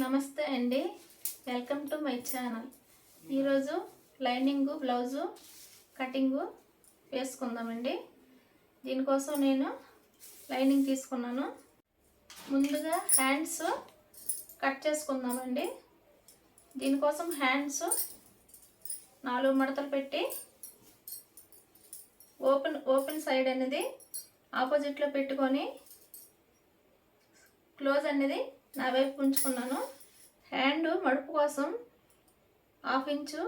నమస్తే అండి. Welcome to my channel ఈరోజు లైనింగ్ బ్లౌజు కటింగు వేసుకుందామండి. దీనికోసం నేను లైనింగ్ తీసుకున్నాను. ముందుగా హ్యాండ్స్ కట్ చేసుకుందామండి. దీనికోసం హ్యాండ్స్ నాలుగు మడతలు పెట్టి ఓపెన్ ఓపెన్ సైడ్ అనేది ఆపోజిట్లో పెట్టుకొని క్లోజ్ అనేది నా వైపు ఉంచుకున్నాను. హ్యాండ్ మడుపు కోసం హాఫ్ ఇంచు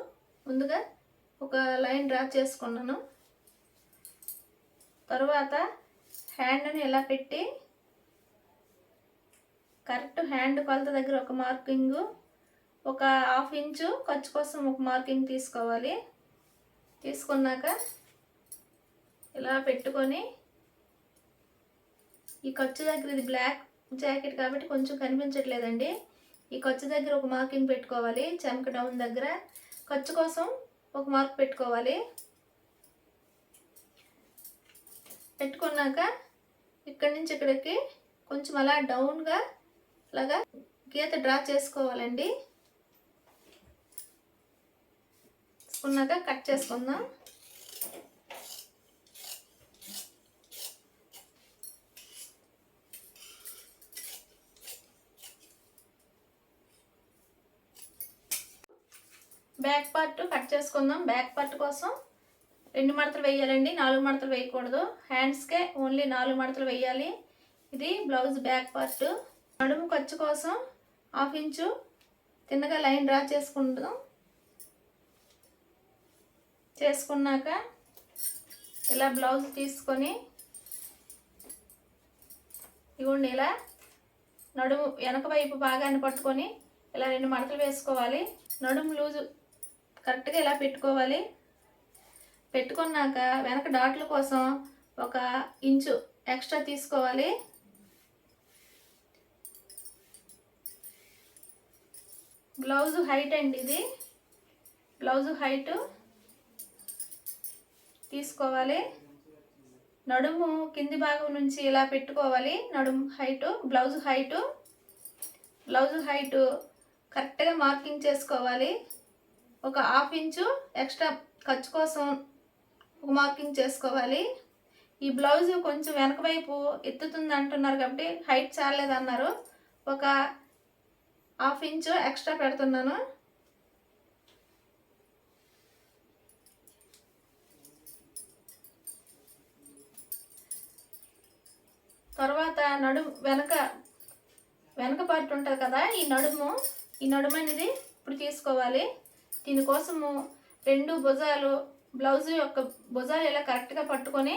ముందుగా ఒక లైన్ డ్రా చేసుకున్నాను. తరువాత హ్యాండ్ని ఇలా పెట్టి కరెక్ట్ హ్యాండ్ కొలత దగ్గర ఒక మార్కింగ్ ఒక హాఫ్ ఇంచు ఖర్చు కోసం ఒక మార్కింగ్ తీసుకోవాలి. తీసుకున్నాక ఇలా పెట్టుకొని ఈ ఖర్చు దగ్గర ఇది బ్లాక్ జాకెట్ కాబట్టి కొంచెం కనిపించట్లేదండి. ఈ ఖర్చు దగ్గర ఒక మార్కింగ్ పెట్టుకోవాలి. చెమక డౌన్ దగ్గర ఖర్చు కోసం ఒక మార్క్ పెట్టుకోవాలి. పెట్టుకున్నాక ఇక్కడి నుంచి ఇక్కడికి కొంచెం అలా డౌన్గా అలాగా గీత డ్రా చేసుకోవాలండి. తీసుకున్నాక కట్ చేసుకుందాం. బ్యాక్ పార్ట్ కట్ చేసుకుందాం. బ్యాక్ పార్ట్ కోసం రెండు మడతలు వేయాలండి. నాలుగు మడతలు వేయకూడదు. హ్యాండ్స్కే ఓన్లీ నాలుగు మడతలు వేయాలి. ఇది బ్లౌజ్ బ్యాక్ పార్ట్. నడుము ఖర్చు కోసం హాఫ్ ఇంచు తిన్నగా లైన్ డ్రా చేసుకుంటాం చేసుకున్నాక ఇలా బ్లౌజ్ తీసుకొని ఇవ్వండి ఇలా నడుము వెనక వైపు భాగాన్ని పట్టుకొని ఇలా రెండు మడతలు వేసుకోవాలి. నడుము లూజు కరెక్ట్గా ఇలా పెట్టుకోవాలి? పెట్టుకున్నాక వెనక డాట్ల కోసం ఒక ఇంచు ఎక్స్ట్రా తీసుకోవాలి. బ్లౌజ్ హైట్ అండి ఇది. బ్లౌజ్ హైట్ తీసుకోవాలి. నడుము కింది భాగం నుంచి ఇలా పెట్టుకోవాలి. నడుము height blouse height. Blouse height కరెక్ట్గా మార్కింగ్ చేసుకోవాలి. ఒక హాఫ్ ఇంచు ఎక్స్ట్రా ఖర్చు కోసం ఒక మార్కింగ్ చేసుకోవాలి. ఈ బ్లౌజ్ కొంచెం వెనక వైపు ఎత్తుతుంది అంటున్నారు కాబట్టి హైట్ చాలేదన్నారు ఒక హాఫ్ ఇంచు ఎక్స్ట్రా పెడుతున్నాను. తర్వాత నడుము వెనక వెనక పార్ట్ ఉంటుంది కదా ఈ నడుము ఈ నడుము అనేది ఇప్పుడు తీసుకోవాలి. దీనికోసము రెండు భుజాలు బ్లౌజ్ యొక్క భుజాలు ఇలా కరెక్ట్గా పట్టుకొని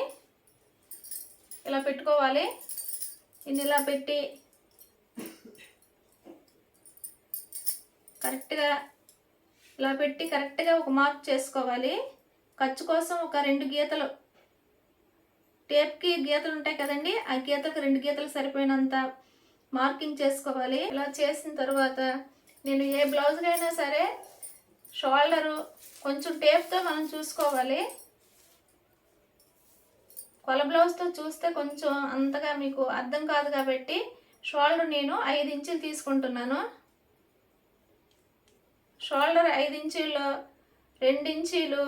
ఇలా పెట్టుకోవాలి. ఇది ఇలా పెట్టి కరెక్ట్గా ఇలా పెట్టి కరెక్ట్గా ఒక మార్క్ చేసుకోవాలి. ఖర్చు కోసం ఒక రెండు గీతలు. టేప్కి గీతలు ఉంటాయి కదండి ఆ గీతలకు రెండు గీతలు సరిపోయినంత మార్కింగ్ చేసుకోవాలి. ఇలా చేసిన తర్వాత నేను ఏ బ్లౌజ్కైనా సరే షోల్డరు కొంచెం టేప్తో మనం చూసుకోవాలి. కొల బ్లౌజ్తో చూస్తే కొంచెం అంతగా మీకు అర్థం కాదు కాబట్టి షోల్డర్ నేను ఐదు ఇంచులు తీసుకుంటున్నాను. షోల్డర్ ఐదు ఇంచీలు రెండు ఇంచీలు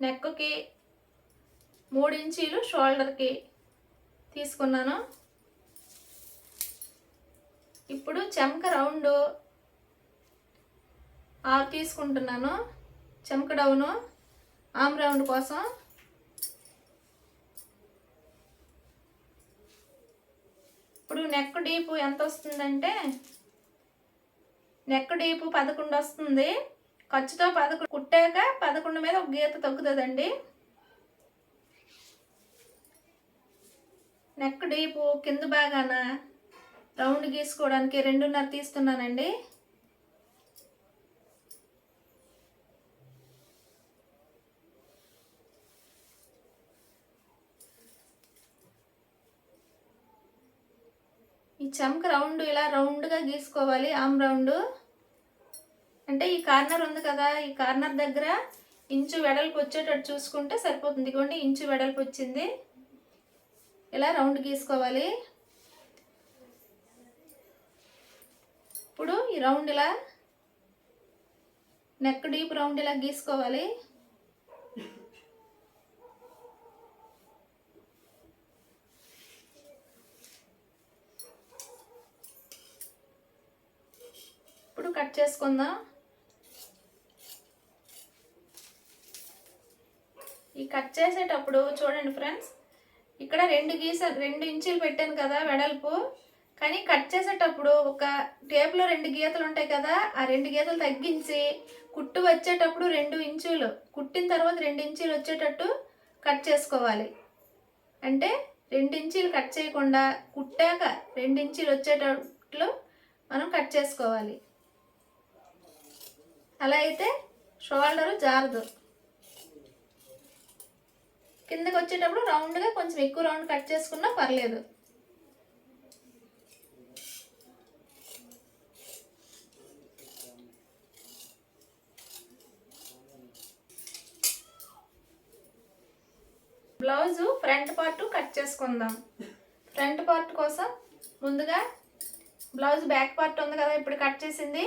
నెక్కి మూడు ఇంచీలు షోల్డర్కి తీసుకున్నాను. ఇప్పుడు చెంక రౌండ్ ఆరు తీసుకుంటున్నాను. చెంక డౌను. ఆమ్ రౌండ్ కోసం. ఇప్పుడు నెక్ డీపు ఎంత వస్తుందంటే నెక్ డీపు పదకొండు వస్తుంది. ఖర్చుతో పదకొండు కుట్టాక పదకొండు మీద ఒక గీత తగ్గుతుందండి నెక్ డీపు కింద బాగాన రౌండ్ గీసుకోవడానికి రెండున్నర తీస్తున్నానండి. ఈ చెంక రౌండ్ ఇలా రౌండ్గా గీసుకోవాలి. Arm round. అంటే ఈ కార్నర్ ఉంది కదా ఈ కార్నర్ దగ్గర ఇంచు వెడల్పు వచ్చేటట్టు చూసుకుంటే సరిపోతుంది. ఇదిగోండి ఇంచు వెడల్పు వచ్చింది. ఇలా రౌండ్ గీసుకోవాలి. ఇప్పుడు ఈ రౌండ్ ఇలా నెక్ డీప్ రౌండ్ ఇలా గీసుకోవాలి. కట్ చేసుకుందాం? ఈ కట్ చేసేటప్పుడు చూడండి ఫ్రెండ్స్ ఇక్కడ రెండు గీస రెండు ఇంచులు పెట్టాను కదా వెడల్పు. కానీ కట్ చేసేటప్పుడు ఒక టేపులో రెండు గీతలు ఉంటాయి కదా ఆ రెండు గీతలు తగ్గించి కుట్టు వచ్చేటప్పుడు రెండు ఇంచులు కుట్టిన తర్వాత రెండు ఇంచులు వచ్చేటట్టు కట్ చేసుకోవాలి. అంటే రెండు ఇంచీలు కట్ చేయకుండా కుట్టాక రెండు ఇంచీలు వచ్చేటట్లు మనం కట్ చేసుకోవాలి. అలా అయితే షోల్డరు జారదు. కిందకి వచ్చేటప్పుడు రౌండ్గా కొంచెం ఎక్కువ రౌండ్ కట్ చేసుకున్నా పర్లేదు. బ్లౌజు ఫ్రంట్ పార్ట్ కట్ చేసుకుందాం. ఫ్రంట్ పార్ట్ కోసం ముందుగా బ్లౌజ్ బ్యాక్ పార్ట్ ఉంది కదా ఇప్పుడు కట్ చేసింది.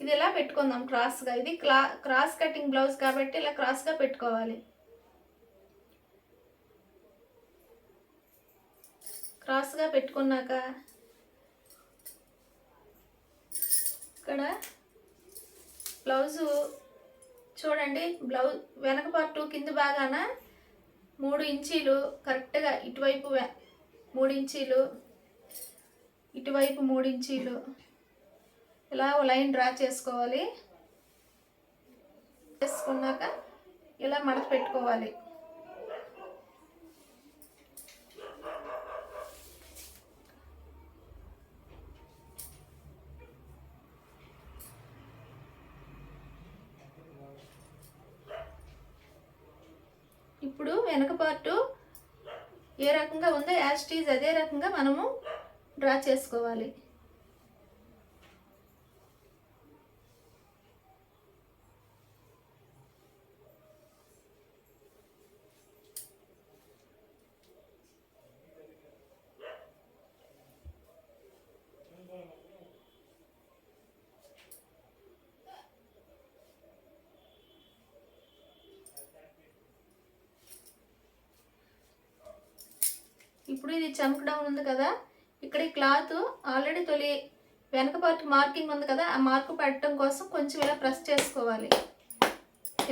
ఇది ఇలా పెట్టుకుందాం క్రాస్గా? ఇది క్లా క్రాస్ కటింగ్ బ్లౌజ్ కాబట్టి ఇలా క్రాస్గా పెట్టుకోవాలి. క్రాస్గా పెట్టుకున్నాక ఇక్కడ బ్లౌజు చూడండి బ్లౌజ్ వెనక పార్టు కింద బాగాన మూడు ఇంచీలు కరెక్ట్గా ఇటువైపు వె- మూడు ఇంచీలు ఇటువైపు మూడు ఇంచీలు. ఇలా ఓ లైన్ డ్రా చేసుకోవాలి. చేసుకున్నాక ఇలా మడత పెట్టుకోవాలి. ఇప్పుడు వెనక పార్టు ఏ రకంగా ఉందో యాస్టీజ్ అదే రకంగా మనము డ్రా చేసుకోవాలి. ఇప్పుడు ఇది చమక్ డౌన్ ఉంది కదా ఇక్కడ ఈ క్లాత్ ఆల్రెడీ తొలి వెనక పార్ట్ మార్కింగ్ ఉంది కదా ఆ మార్కు పెట్టడం కోసం కొంచెం ఇలా ప్రెస్ చేసుకోవాలి.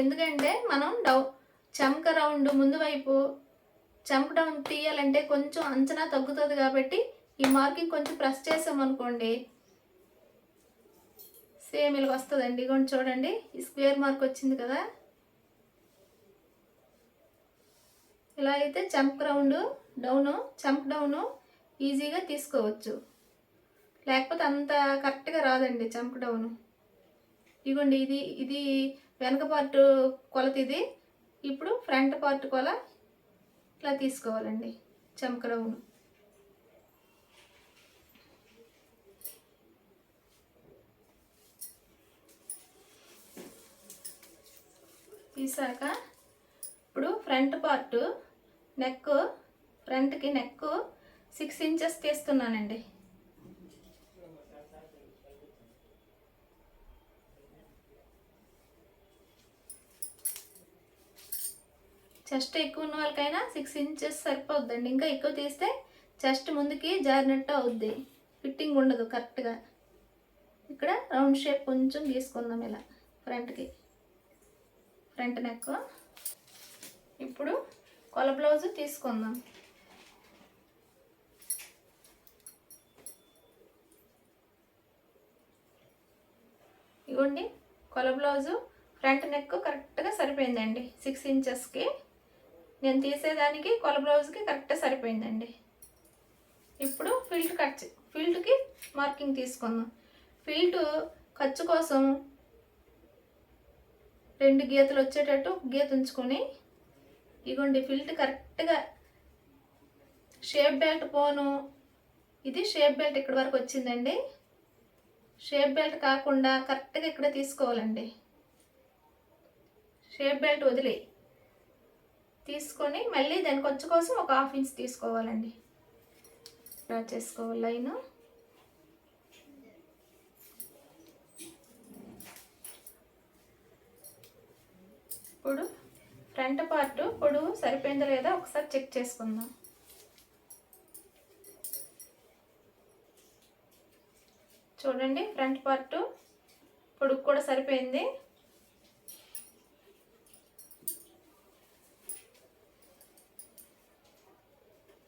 ఎందుకంటే మనం డౌ చంక రౌండ్ ముందు వైపు చమక డౌన్ తీయాలంటే కొంచెం అంచనా తగ్గుతుంది కాబట్టి ఈ మార్కింగ్ కొంచెం ప్రెస్ చేసామనుకోండి సేమ్ ఇలా వస్తుందండి. కొంచెం చూడండి ఈ స్క్వేర్ మార్క్ వచ్చింది కదా. ఇలా అయితే చంప్ రౌండ్ డౌను చంప్ డౌను ఈజీగా తీసుకోవచ్చు. లేకపోతే అంత కరెక్ట్గా రాదండి చంప్ డౌను. ఇదిగోండి ఇది ఇది వెనక పార్ట్ కొలత ఇది. ఇప్పుడు ఫ్రంట్ పార్ట్ కొల ఇట్లా తీసుకోవాలండి చంక డౌను. తీసాక ఇప్పుడు ఫ్రంట్ పార్ట్ నెక్ ఫ్రంట్కి నెక్ సిక్స్ ఇంచెస్ తీస్తున్నానండి. చెస్ట్ ఎక్కువ ఉన్న వాళ్ళకైనా సిక్స్ ఇంచెస్ సరిపోద్దండి. ఇంకా ఎక్కువ తీస్తే చెస్ట్ ముందుకి జారినట్టు అవుద్ది. ఫిట్టింగ్ ఉండదు కరెక్ట్గా. ఇక్కడ రౌండ్ షేప్ కొంచెం గీసుకుందాం ఇలా ఫ్రంట్కి. Front neck. ఇప్పుడు కొల బ్లౌజ్ తీసుకుందాం. ఇగోండి కొల బ్లౌజు ఫ్రంట్ నెక్ కరెక్ట్గా సరిపోయిందండి. సిక్స్ ఇంచెస్కి. నేను తీసేదానికి కొల బ్లౌజ్కి కరెక్ట్గా సరిపోయిందండి. ఇప్పుడు ఫిల్ట్ కట్ చే- ఫిల్ట్కి మార్కింగ్ తీసుకుందాం. ఫిల్ట్ ఖర్చు కోసం రెండు గీతలు వచ్చేటట్టు గీత ఉంచుకొని ఇగోండి ఫిల్ట్ కరెక్ట్గా షేప్ బెల్ట్ పోను. ఇది షేప్ బెల్ట్ ఇక్కడి వరకు వచ్చిందండి. షేప్ బెల్ట్ కాకుండా కరెక్ట్గా ఇక్కడ తీసుకోవాలండి. షేప్ బెల్ట్ వదిలే. తీసుకొని మళ్ళీ దాని కొంచెం కోసం ఒక హాఫ్ ఇంచ్ తీసుకోవాలండి. డ్రా చేసుకోవాలి లైను. ఇప్పుడు ఫ్రంట్ పార్ట్ ఇప్పుడు సరిపోయిందో లేదా ఒకసారి చెక్ చేసుకుందాం. చూడండి ఫ్రంట్ పార్ట్ పొడుగు కూడా సరిపోయింది.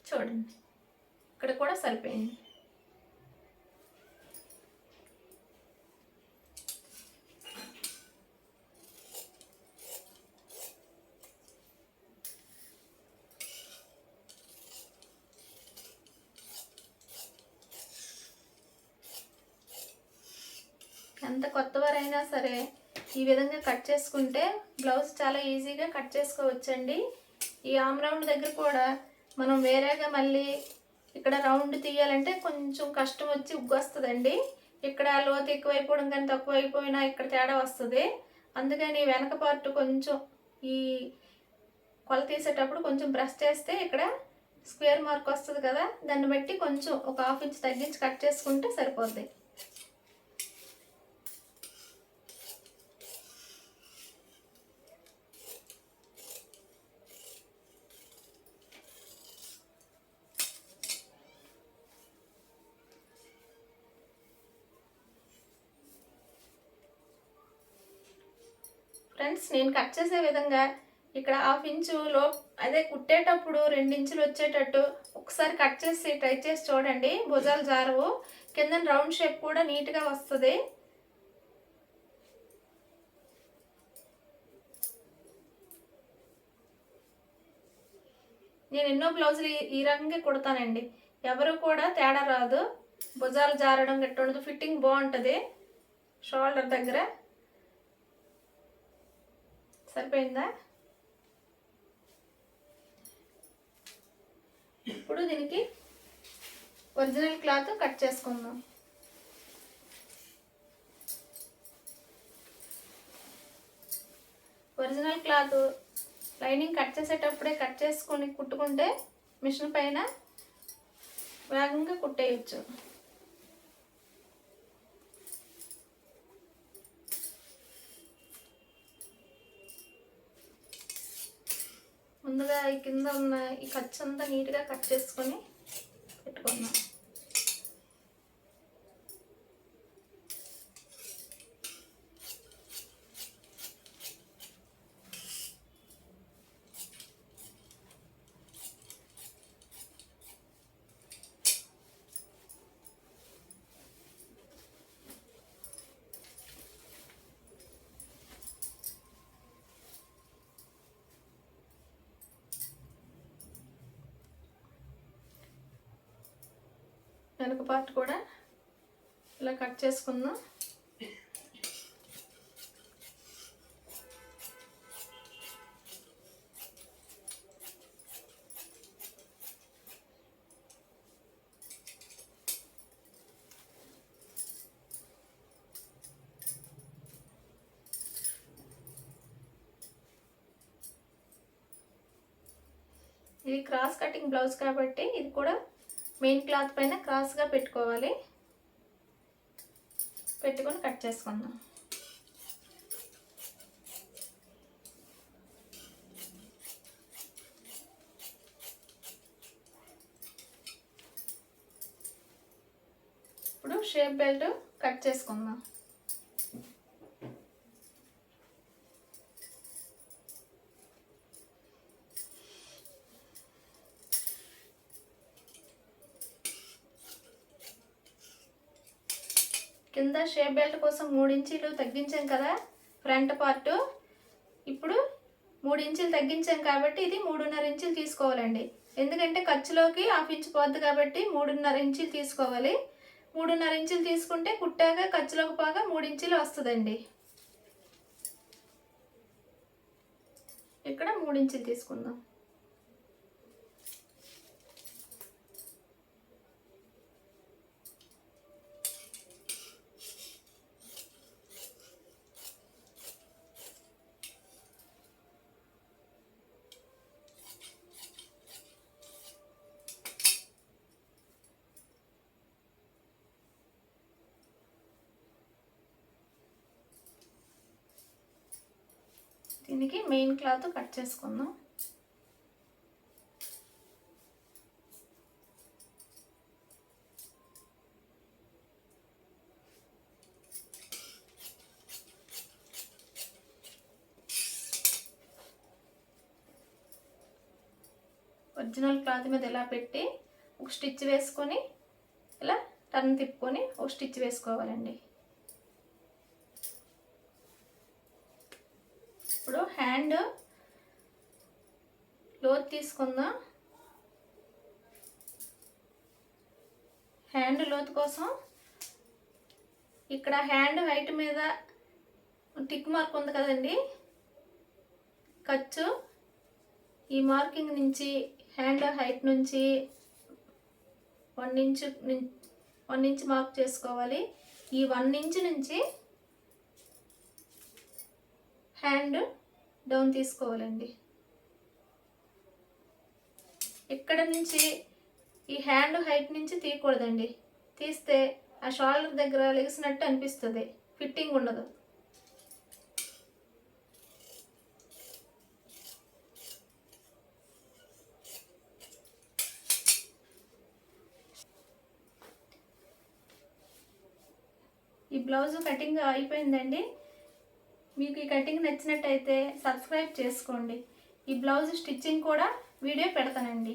చూడండి ఇక్కడ కూడా సరిపోయింది ఎంత కొత్తవారైనా సరే ఈ విధంగా కట్ చేసుకుంటే బ్లౌజ్ చాలా ఈజీగా కట్ చేసుకోవచ్చండి. ఈ ఆమ్ రౌండ్ దగ్గర కూడా మనం వేరేగా మళ్ళీ ఇక్కడ రౌండ్ తీయాలంటే కొంచెం కష్టం వచ్చి ఉగ్గు వస్తుందండి. ఇక్కడ లోతు ఎక్కువైపోవడం కానీ తక్కువ అయిపోయినా ఇక్కడ తేడా వస్తుంది. అందుకని వెనక పార్ట్ కొంచెం ఈ కొల తీసేటప్పుడు కొంచెం బ్రష్ చేస్తే ఇక్కడ స్క్వేర్ మార్క్ వస్తుంది కదా? దాన్ని బట్టి కొంచెం ఒక హాఫ్ ఇంచ్ తగ్గించి కట్ చేసుకుంటే సరిపోద్ది. ఫ్రెండ్స్ నేను కట్ చేసే విధంగా ఇక్కడ హాఫ్ ఇంచు లో అదే కుట్టేటప్పుడు ఇంచులు వచ్చేటట్టు ఒకసారి కట్ చేసి ట్రై చేసి చూడండి. భుజాలు జారవు. కింద రౌండ్ షేప్ కూడా నీట్గా వస్తుంది. నేను ఎన్నో బ్లౌజులు ఈ- రకంగా కుడతానండి. ఎవరు కూడా తేడా రాదు. భుజాలు జారడం గట్టి ఉండదు ఫిట్టింగ్ బాగుంటుంది. షోల్డర్ దగ్గర. సరిపోయిందా? ఇప్పుడు దీనికి ఒరిజినల్ క్లాత్ కట్ చేసుకుందాం. ఒరిజినల్ క్లాత్ లైనింగ్ కట్ చేసేటప్పుడే కట్ చేసుకొని కుట్టుకుంటే మిషన్ పైన వేగంగా కుట్టేయచ్చు. ముందుగా ఈ కింద ఉన్న ఈ ఖర్చు అంతా నీట్గా కట్ చేసుకొని పెట్టుకున్నాం. వెనక పార్ట్ కూడా ఇలా కట్ చేసుకుందాం. ఇది క్రాస్ కటింగ్ బ్లౌజ్ కాబట్టి ఇది కూడా మెయిన్ క్లాత్ పైన క్రాస్గా పెట్టుకోవాలి. పెట్టుకొని కట్ చేసుకుందాం. ఇప్పుడు షేప్ బెల్ట్ కట్ చేసుకుందాం. కింద షేప్ బెల్ట్ కోసం మూడు ఇంచీలు తగ్గించాం కదా ఫ్రంట్ పార్ట్. ఇప్పుడు మూడు ఇంచులు తగ్గించాం కాబట్టి ఇది మూడున్నర ఇంచులు తీసుకోవాలండి. ఎందుకంటే ఖర్చులోకి హాఫ్ ఇంచ్ పోద్ది కాబట్టి మూడున్నర ఇంచులు తీసుకోవాలి. మూడున్నర ఇంచులు తీసుకుంటే కుట్టాక ఖర్చులోకి పోగా మూడు ఇంచులు వస్తుందండి. ఇక్కడ మూడు ఇంచులు తీసుకుందాం. దీనికి మెయిన్ క్లాత్ కట్ చేసుకుందాం. ఒరిజినల్ క్లాత్ మీద ఇలా పెట్టి ఒక స్టిచ్ వేసుకొని ఇలా టర్న్ తిప్పుకొని ఒక స్టిచ్ వేసుకోవాలండి. తీసుకుందాం. హ్యాండ్ లోతు కోసం. ఇక్కడ హ్యాండ్ హైట్ మీద టిక్ మార్క్ ఉంది కదండి. ఖర్చు. ఈ మార్కింగ్ నుంచి హ్యాండ్ హైట్ నుంచి one inch one inch mark చేసుకోవాలి. ఈ వన్ ఇంచ్ నుంచి హ్యాండ్ డౌన్ తీసుకోవాలండి. ఇక్కడ నుంచి ఈ హ్యాండ్ హైట్ నుంచి తీయకూడదండి. తీస్తే ఆ షోల్డర్ దగ్గర లెగిసినట్టు అనిపిస్తుంది. ఫిట్టింగ్ ఉండదు. ఈ బ్లౌజ్ కటింగ్ అయిపోయిందండి. మీకు ఈ కటింగ్ నచ్చినట్టయితే సబ్స్క్రైబ్ చేసుకోండి. ఈ బ్లౌజ్ స్టిచ్చింగ్ కూడా వీడియో పెడతానండి.